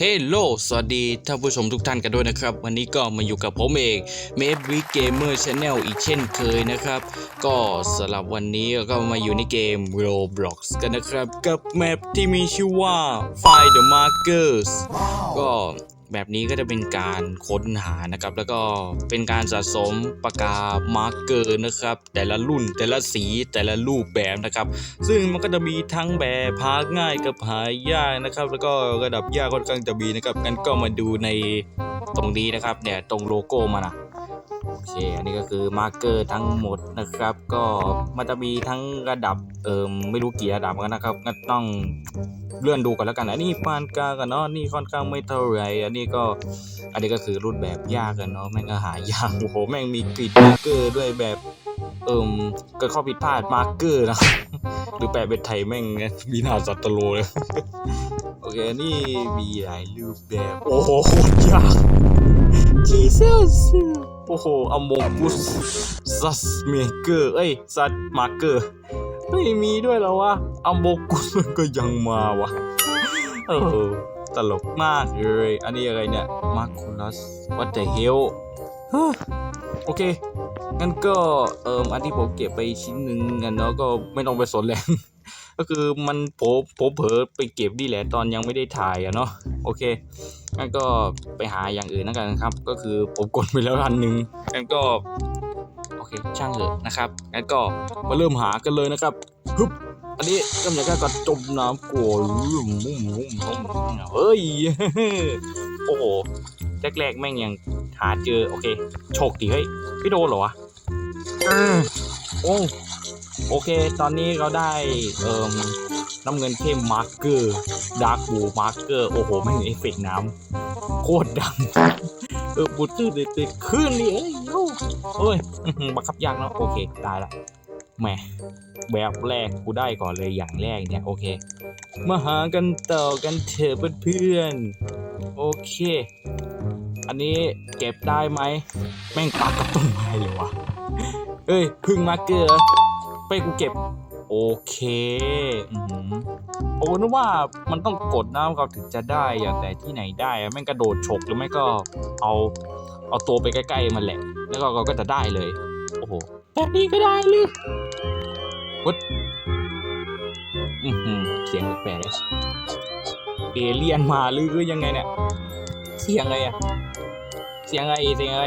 เฮลโลสวัสดีท่านผู้ชมทุกท่านกันด้วยนะครับ วันนี้ก็มาอยู่กับผมเองเมฟวิเกมเมอร์ชาแนลอีกเช่นเคยนะครับ ก็สำหรับวันนี้ก็มาอยู่ในเกม Roblox กันนะครับ กับแมปที่มีชื่อว่า Find the Markers ก็ แบบนี้ก็จะเป็นการค้นหานะครับ แล้วก็เป็นการสะสมปากกามาร์กเกอร์นะครับ แต่ละรุ่นแต่ละสีแต่ละรูปแบบนะครับ ซึ่งมันก็จะมีทั้งแบบหาง่ายกับหายากนะครับ แล้วก็ระดับยากค่อนข้างจะมีนะครับงั้นก็มาดูในตรงนี้นะครับเนี่ยตรงโลโก้มันนะ โอเค อันนี้ก็คือมาร์กเกอร์ทั้งหมดนะครับ ก็มันจะมีทั้งระดับเอิมไม่รู้กี่ระดับกันนะครับงั้นต้องเลื่อนดูกันแล้วกันอันนี้ปานกลางกันเนาะนี่ค่อนข้างไม่เท่าไหร่อันนี้ก็อันนี้ก็คือรุ่นแบบยากกันเนาะแม่งก็หายากโอ้โหแม่งมีกริดมาร์เกอร์ด้วยแบบเอิมเกิดข้อผิดพลาดมาร์เกอร์นะหรือแปลเป็นไทยแม่งมีหน้าสัตว์ตโลเลยโอเคนี่มีหลายรูปแบบโอ้โหโคตรยาก Jesus โอ้โหอมงกุสซัสเมเกอร์เอ้ยซัสมาเกอร์ไม่มีด้วยแล้ววะอมกุสมันก็ยังมาวะเออตลกมากเลย อันนี้อะไรเนี่ย มาร์คูลัส what the hell ฮะโอเค งั้นก็ เอ่มอันที่ผมเก็บไปชิ้นหนึ่งกันเนาะก็ไม่ต้องไปสนแหละ ก็คือมันโผมผมเผลอไปเก็บดีแหละตอนยังไม่ได้ถ่ายอะเนาะโอเคงั้นก็ไปหาอย่างอื่นแล้วกันครับ ก็คือผมกดไปแล้วอันหนึ่งงั้นก็โอเคช่างเถอะนะครับงั้นก็มาเริ่มหากันเลยนะครับฮึบอันนี้ก็เหมือนกับกระจมน้ำกลัวลุ่มมุ่มมุ่มมุ่มเฮ้ยโอ้โหแรกๆแม่งยังหาเจอโอเคโชคดีเฮ้ยพี่โดนเหรอวะโอ้ โอเค ตอนนี้เราได้เอ่มน้ำเงินเข้มมาร์กเกอร์ดาร์กบูมาร์กเกอร์โอ้โห ไม่งเอฟเฟกต์น้ำโคตรดัง เออบุตรตื้อเด็ดๆขึ้นดิเอ้ยโอ้เอ้ยบังคับยากเนาะโอเคได้ละแหมแบบแรกกูได้ก่อนเลยอย่างแรกเนี่ยโอเค มาหากันต่อกันเถอะเพื่อนๆโอเค อันนี้เก็บได้ไหมแม่งปากกับต้นไม้เลยวะเอ้ยพึ่งมาเกลือ ไปกูเก็บ โอเคอือหือโอ้นึกว่ามันต้องกดน้ำเขาถึงจะได้อะแต่ที่ไหนได้อะแม่งกระโดดฉกหรือไม่ก็เอาเอาตัวไปใกล้ๆมันแหละ แล้วก็เราก็จะได้เลย โอ้โหแบบนี้ก็ได้เลยวัดอือหือเสียงแปลกเอเลี่ยนมาหรือยังไงเนี่ย เสียงอะไรอะเสียงอะไรเสียงอะไร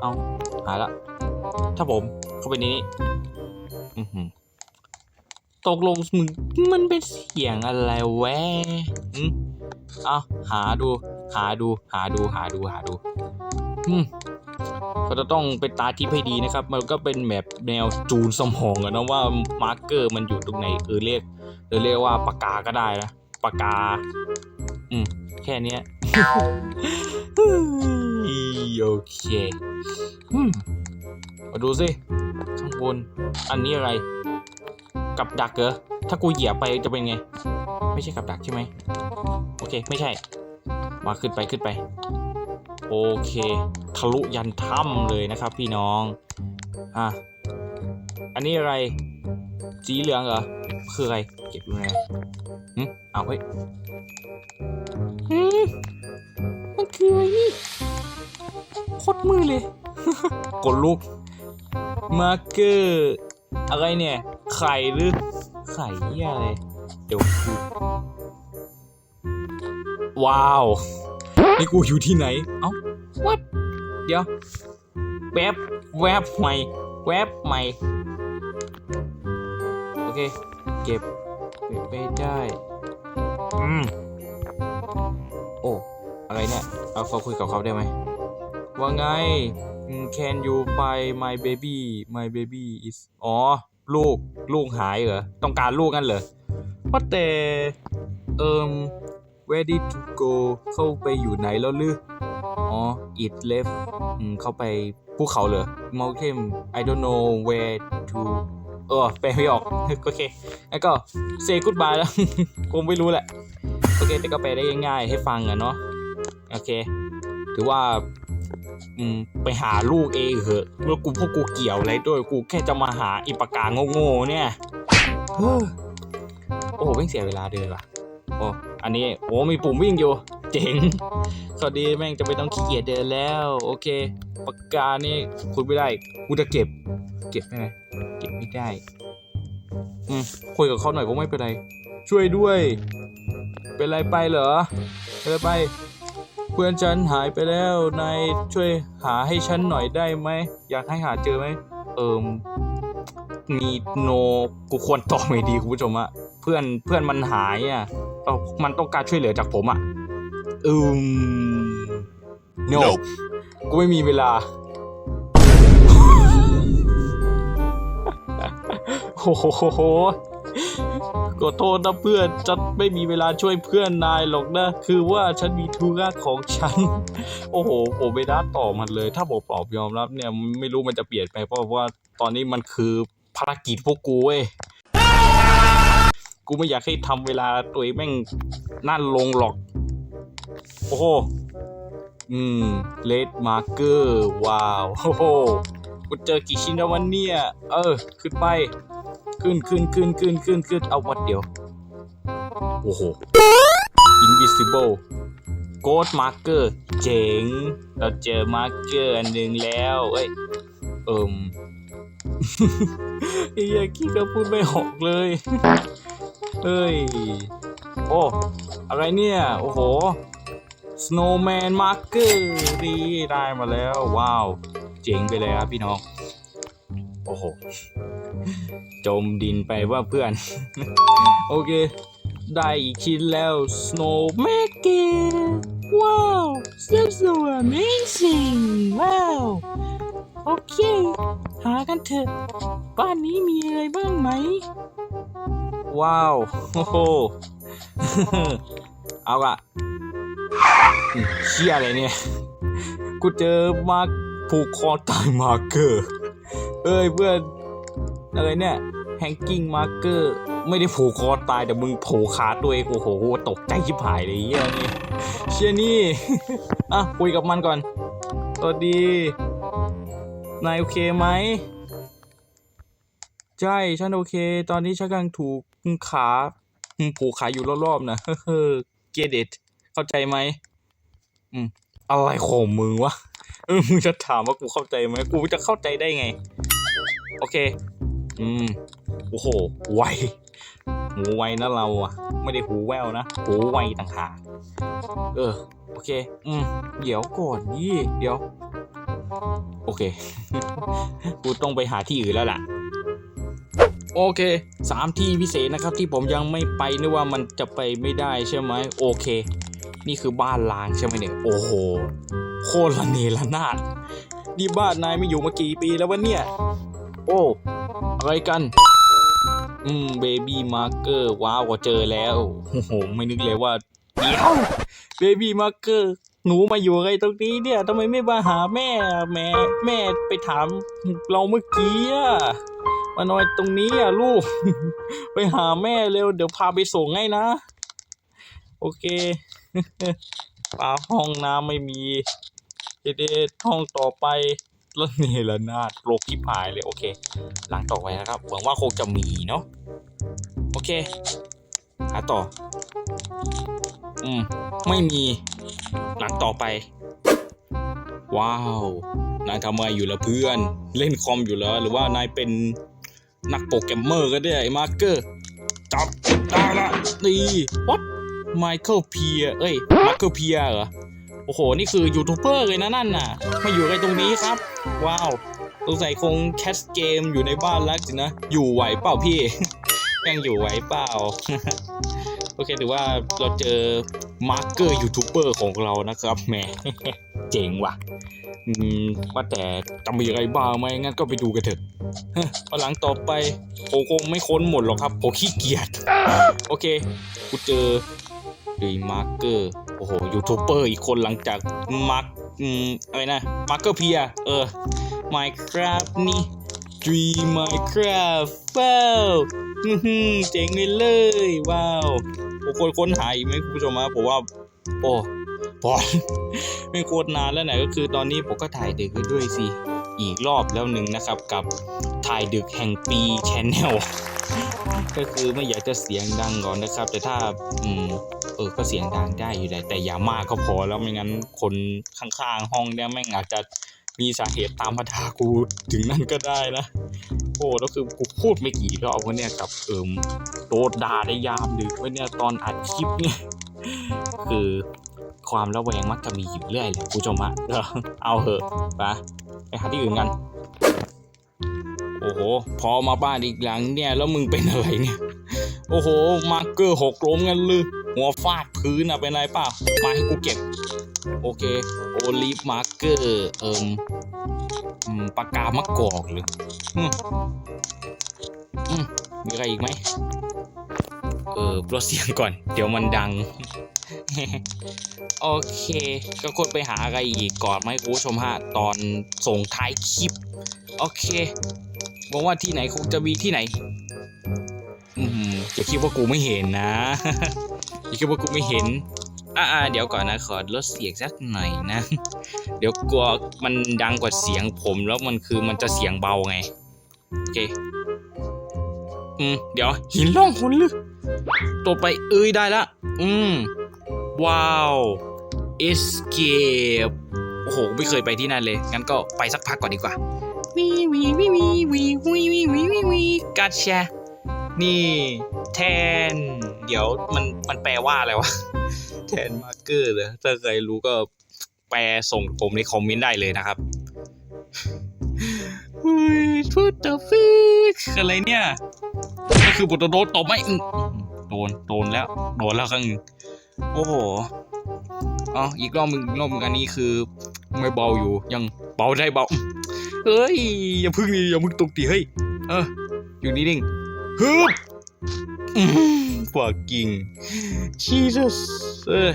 เอาหาละ ถ้าผมเข้าไปนี้ ตกลงมึงมันเป็นเสียงอะไรแวะอืมเอาหาดู หาดู หาดู หาดู หาดูอืมก็จะต้องเป็นตาทิพย์ให้ดีนะครับ มันก็เป็นแบบแนวจูนสมองอะนะว่ามาร์กเกอร์มันอยู่ตรงไหนเออเรียกเออเรียกว่าปากกาก็ได้นะปากกา อืม แค่เนี้ยโอเคอืมมาดูสิ ข้างบน อันนี้อะไร กับดักเหรอ ถ้ากูเหยียบไปจะเป็นไง ไม่ใช่กับดักใช่ไหม โอเค ไม่ใช่ มาขึ้นไปขึ้นไป โอเค ทะลุยันถ้ำเลยนะครับพี่น้อง อะ อันนี้อะไร สีเหลืองเหรอ คืออะไร เก็บยังไงหึเอาเฮ้ยหืมมันคืออะไรนี่โคตรมือเลย กดลูก มาร์เกอร์อะไรเนี่ย ไข่หรือ ไข่ยอะไร เดี๋ยวกูว้าว นี่กูอยู่ที่ไหน เอ้า what เดี๋ยว แวบแวบใหม่ แวบใหม่ โอเคเก็บเก็บไปได้ อืม โอ้ อะไรเนี่ย เอาเขาคุยกับเขาได้ไหม ว่าไง can you find my baby my baby is อ๋อ ลูก ลูกหายเหรอ ต้องการลูกกันเหรอว่าแต่เอิม ready to go เข้าไปอยู่ไหนแล้วลืออ๋อ it left เข้าไปภูเขาเหรอ mountain I don't know where to เออแปลไม่ออก โอเค แล้วก็ say goodbye แล้ว คงไม่รู้แหละ โอเค แต่ก็แปลได้ง่ายๆ ให้ฟังอะเนาะ โอเค ถือว่า ไปหาลูกเองเหอะเมื่อกูพวกกูเกี่ยวอะไรด้วยกูแค่จะมาหาอีปากกาโง่ๆเนี่ย โอ้โหเพิ่งเสียเวลาเดินว่ะโอ้อันนี้โอ้มีปุ่มวิ่งอยู่ เจ๋งสวัสดีแม่งจะไม่ต้องขี้เกียจเดินแล้ว โอเคปากกานี่คุณไม่ได้กูจะเก็บ เก็บไม่ได้เก็บไม่ได้อืมคุยกับเขาหน่อยก็ไม่เป็นไรช่วยด้วย เป็นไรไปเหรอเป็นไรไป พื่อนฉันหายไปแล้วนายช่วยหาให้ฉันหน่อยได้ไหมอยากให้หาเจอไหมเอิมมีโนกูควรตอบไม่ดีคุณผู้ชมอะเพื่อนเพื่อนมันหายอะเอ้ามันต้องการช่วยเหลือจากผมอะอืม no Nope กูไม่มีเวลาโอ้โห ขอโทษนะเพื่อนฉันไม่มีเวลาช่วยเพื่อนนายหรอกนะ คือว่าฉันมีธุระของฉัน โอ้โหผมไม่ได้ตอบมันเลย ถ้าผมตอบยอมรับเนี่ยไม่รู้มันจะเปลี่ยนไปเพราะว่าตอนนี้มันคือภารกิจพวกกูเว้ยกูไม่อยากให้ทำเวลาตัวเองแม่งนั่นลงหรอก โอ้โห อืมเลดมาร์เกอร์ว้าว โอ้โหกูเจอกี่ชิ้นแล้ววันเนี่ย เออ ขึ้นไป ขึ้นขึ้นขึ้นขึ้นขึ้นขึ้นเอาวัดเดียว โอ้โห invisible ghost marker เจ๋ง เราเจอมาร์เกอร์อันหนึ่งแล้ว เอ้ย เอิมไอ้เหี้ยขี้ก็พูดไม่ออกเลย เฮ้ย โอ้ อะไรเนี่ย โอ้โห Snowman Marker ดีได้มาแล้ว ว้าว เจ๋งไปเลยครับพี่น้อง โอ้โห จมดินไปว่าเพื่อน โอเค ได้อีกชิ้นแล้ว Snow Maker ว้าว so so amazing ว้าวโอเค หากันเถอะ บ้านนี้มีอะไรบ้างไหม ว้าว โอ้โห เอาละเชี่ยอะไรเนี่ย กูเจอมาผูกคอตายมาเกอร์เอ้ยเพื่อน อะไรเนี่ยแฮงกิ้งมาร์เกอร์ไม่ได้ผูกคอตายแต่มึงโผล่ขาตัวเองโอ้โหตกใจชิบหายเลยเหี้ยนี่เชี่ยนี่อะคุยกับมันก่อนสวัสดี นายโอเคไหมใช่ฉันโอเค ตอนนี้ฉันกำลังถูกขาผูกขาอยู่รอบๆนะเฮ้อ get it เข้าใจไหมอืมอะไรของมึงวะเออมึงจะถามว่ากูเข้าใจไหมกูจะเข้าใจได้ไง โอเค อืม โอ้โห ไว หูไวนะเราอะไม่ได้หูแววนะ หูไวต่างหาก เออ โอเค อืม เดี๋ยวก่อนยี่ เดี๋ยว โอเค กูต้องไปหาที่อื่นแล้วล่ะ โอเค สามที่พิเศษนะครับ ที่ผมยังไม่ไปนึกว่ามันจะไปไม่ได้ใช่ไหม โอเค นี่คือบ้านล้างใช่ไหมเนี่ย โอ้โห โคตรละเนระนาดนี่บ้านนายไม่อยู่มากี่ปีแล้ววะเนี่ย โอ้ อะไรกัน อืมเบบี้มาร์เกอร์ว้าวก็เจอแล้วโอ้โหไม่นึกเลยว่าเดี๋ยวเบบี้มาร์เกอร์หนูมาอยู่อะไรตรงนี้เนี่ยทำไมไม่มาหาแม่แม่แม่ไปถามเราเมื่อกี้อะมานอนตรงนี้อะลูก ไปหาแม่เร็ว เดี๋ยวพาไปส่งให้นะ โอเคปาห้องน้ำไม่มีเดดห้องต่อไป แล้วนี่ละนาดโลกที่พายเลยโอเค หลังต่อไปนะครับหวังว่าคงจะมีเนาะโอเค หาต่อ อืม ไม่มี หลังต่อไป ว้าว นายทำอะไรอยู่ละเพื่อน เล่นคอมอยู่เหรอหรือว่านายเป็นนักโปรแกรมเมอร์ก็ได้ไอ้มาร์เกอร์ จับได้ละตีวัดไมเคิลเพีย เอ้ยมาร์เคิลเพียเหรอ โอ้โห นี่คือยูทูบเบอร์เลยนะนั่นน่ะ มาอยู่อะไรตรงนี้ครับ ว้าวสงสัยคงแคสเกมอยู่ในบ้านแล้วสินะ อยู่ไหวเปล่าพี่ ยังอยู่ไหวเปล่า โอเคถือว่าเราเจอมาร์เกอร์ยูทูบเบอร์ของเรานะครับแหมเจ๋งว่ะว่าแต่จะมีอะไรบ้างไหมงั้นก็ไปดูกันเถอะวันหลังต่อไปผมคงไม่ค้นหมดหรอกครับผมขี้เกียจโอเค กูเจอ ดีมาร์เกอร์โอ้โหยูทูบเบอร์อีกคนหลังจากมาร์กอืมอะไรนะมาร์เกอร์เพียเออ Minecraft นี่ Dream Minecraft ว้าวเจ๋งเลยเลยว้าวผมคนค้นหาอีกไหมคุณผู้ชมฮะผมว่า โอ้พอไม่โคตรนานแล้วไหนก็คือตอนนี้ผมก็ถ่ายดึกด้วยสิ อีกรอบแล้วหนึ่งนะครับกับถ่ายดึกแห่งปีชแนลก็คือไม่อยากจะเสียงดังก่อนนะครับ แต่ถ้าอืม เออก็เสียงดังได้อยู่แหละแต่อย่ามากก็พอแล้วไม่งั้นคนข้างๆห้องเนี่ยแม่งอาจจะมีสาเหตุตามมาด่ากูถึงนั่นก็ได้นะโอ้แล้วคือกูพูดไม่กี่รอบวะเนี่ยกับเอิมโดนด่าในยามดึกวะเนี่ยตอนอัดคลิปเนี่ยคือความระแวงมักจะมีอยู่เรื่อยแหละคุณผู้ชมฮะเอาเหอะไปไปหาที่อื่นกัน โอ้โห พอมาบ้านอีกหลังเนี่ย แล้วมึงเป็นอะไรเนี่ย โอ้โห มาร์กเกอร์หกล้มกันเลยหัวฟาดพื้นอะเป็นไรเปล่ามาให้กูเก็บ โอเค โอลิฟมาร์กเกอร์เอิมอืมปากกามะกอกหรือมีอะไรอีกไหมเออลดเสียงก่อน เดี๋ยวมันดัง โอเค ก็กดไปหาอะไรอีกก่อนไหมคุณผู้ชมฮะ ตอนส่งท้ายคลิป โอเคบอกว่าที่ไหนคงจะมีที่ไหน อืม อย่าคิดว่ากูไม่เห็นนะ อย่าคิดว่ากูไม่เห็น อ่าเดี๋ยวก่อนนะ ขอลดเสียงสักหน่อยนะ เดี๋ยวกลัวมันดังกว่าเสียงผมแล้วมันคือมันจะเสียงเบาไง โอเค อืม เดี๋ยวหินล่องหนลึกตัวไปเอ้ยได้ละ อืม ว้าว escape โอ้โห ไม่เคยไปที่นั่นเลย งั้นก็ไปสักพักก่อนดีกว่าวีวีวีวีวีวีวีวีวีวีกัดแชร์ นี่แทน เดี๋ยวมันมันแปลว่าอะไรวะ แทนมาร์เกอร์เลยถ้าใครรู้ก็แปลส่งผมในคอมเมนต์ได้เลยนะครับเฮ้ยพูดต่อฟิกอะไรเนี่ยก็คือบทโดนตบไหมโดนโดนแล้ว โดนแล้วครั้งหนึ่งโอ้โหอ๋ออีกรอบมึงรอบมึงอันนี้คือไม่เบาอยู่ยังเบาได้เบาเฮ้ยอย่าพึ่งดิอย่าพึ่งตกตีเฮ้ยเอออยู่นิ่งๆ ฮึบฝากกิ่ง Jesus เออ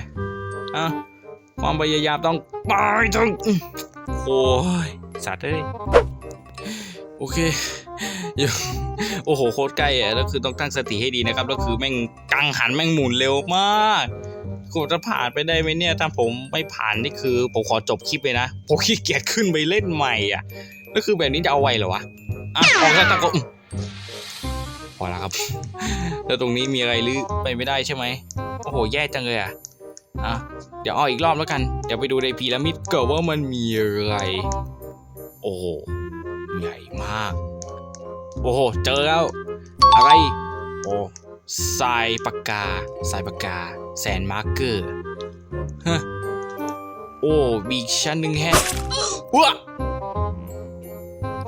อะความพยายามต้องไปต้องโอ้ยสัตว์เอ้ยโอเคอยู่โอ้โหโคตรใกล้อะแล้วคือต้องตั้งสติให้ดีนะครับ แล้วคือแม่งกังหันแม่งหมุนเร็วมากกูจะผ่านไปได้ไหมเนี่ย ถ้าผมไม่ผ่านนี่คือผมขอจบคลิปเลยนะ ผมขี้เกียจขึ้นไปเล่นใหม่อะแล้วคือแบบนี้จะเอาไว้เหรอวะ อะออกแล้วตะโกน อแล้วครับ แล้วตรงนี้มีอะไรหรือไปไม่ได้ใช่ไหมโอ้โหแย่จังเลยอะอะเดี๋ยวอาอีกรอบแล้วกัน เดี๋ยวไปดูในพีระมิดเกิดว่ามันมีอะไร โอ้โหใหญ่มาก โอ้โห เจอแล้ว อะไร โอ้ทรายปากกาทรายปากกาแซนมาร์เกอร์ฮะโอ้มีอีกชั้นหนึ่งแฮะว้า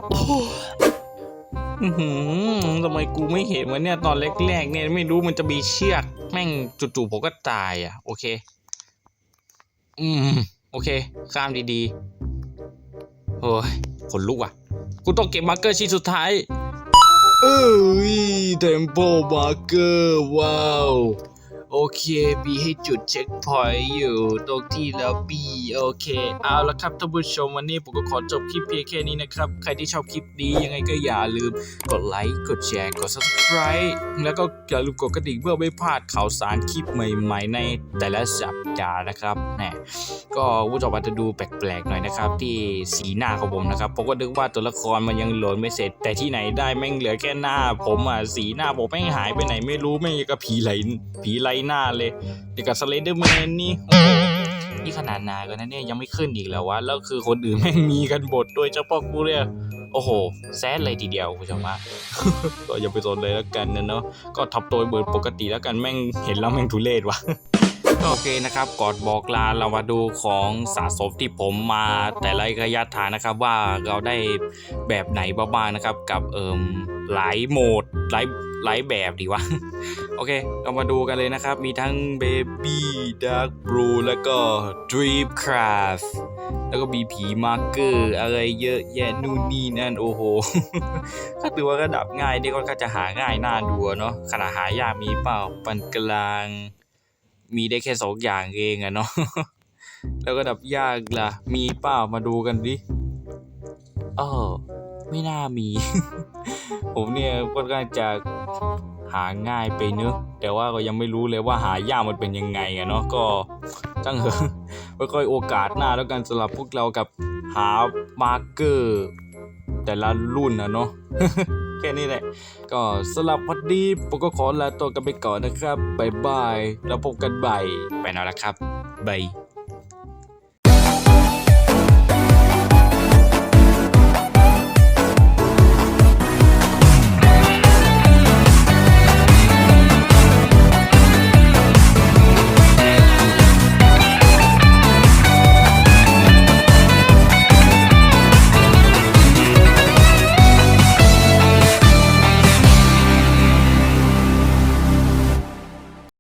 โอ้ ทำไมกูไม่เห็นวะเนี่ยตอนแรกๆเนี่ยไม่รู้มันจะมีเชือก แม่งจู่ๆผมก็ตายอะ โอเค อืม โอเคข้ามดีๆโอ้ยขนลุกว่ะ กูต้องเก็บมาร์เกอร์ชิ้นสุดท้าย เอ้ยเทมโปมาร์เกอร์ว้าว โอเคมีให้จุดเช็คพอยต์อยู่ตรงที่แล้วบีโอเค เอาละครับท่านผู้ชมวันนี้ผมก็ขอจบคลิปเพียงแค่นี้นะครับ ใครที่ชอบคลิปนี้ยังไงก็อย่าลืมกดไลค์กดแชร์กด subscribe แล้วก็อย่าลืมกดกระดิ่งเพื่อไม่พลาดข่าวสารคลิปใหม่ๆ ในแต่ละสัปดาห์นะครับแหมก็ผู้ชมอาจจะดูแปลกๆหน่อยนะครับ ที่สีหน้าของผมนะครับผมก็นึกว่าตัวละครมันยังโหลดไม่เสร็จ แต่ที่ไหนได้แม่งเหลือแค่หน้า ผมอะสีหน้าผมแม่งหายไปไหนไม่รู้แม่งยังกับผีไหลผีไหลหน้าเลยเดี๋ยวกับสเลเดอร์แมนนี่โอ้โหนี่ขนาดนากันนะเนี่ยยังไม่ขึ้นอีกแล้ววะแล้วคือคนอื่นแม่งมีกันบทโดยเฉพาะกูเนี่ยโอ้โหแซดเลยทีเดียวคุณผู้ชมว่าก็อย่าไปสนเลยแล้วกันนะเนาะก็ทับตัวเบิดปกติแล้วกันแม่งเห็นแล้วแม่งทุเรศว่ะโอเคนะครับก่อนบอกลาเรามาดูของสะสมที่ผมมาแต่ละระยะทางนะครับว่าเราได้แบบไหนบ้างนะครับกับเอิมหลายโหมดหลาย หลายแบบดีวะ โอเค เรามาดูกันเลยนะครับ มีทั้ง Baby Dark Blue แล้วก็ Dream Craft แล้วก็มีผีมาร์เกอร์ อะไรเยอะแยะนู่นนี่นั่นโอ้โห ก็ถือว่าระดับง่ายนี่ก็จะหาง่ายน่าดูเนาะขนาดหายากมีเปล่าปานกลาง มีได้แค่สองอย่างเองอะเนาะแล้วก็ดับยากล่ะ มีเปล่ามาดูกันดิเออไม่น่ามี ผมเนี่ยค่อนข้างจะหาง่ายไปเนอะแต่ว่าก็ยังไม่รู้เลยว่าหายากมันเป็นยังไงอะเนาะก็จังเหอะไว้ค่อยโอกาสหน้าแล้วกันสำหรับพวกเรากับหามาร์เกอร์ แต่ละรุ่นนะเนาะแค่นี้แหละ ก็สลับวันนี้ผมก็ขอลาตัวกันไปก่อนนะครับบ๊ายบายแล้วพบกันใหม่ไปแล้วละครับบาย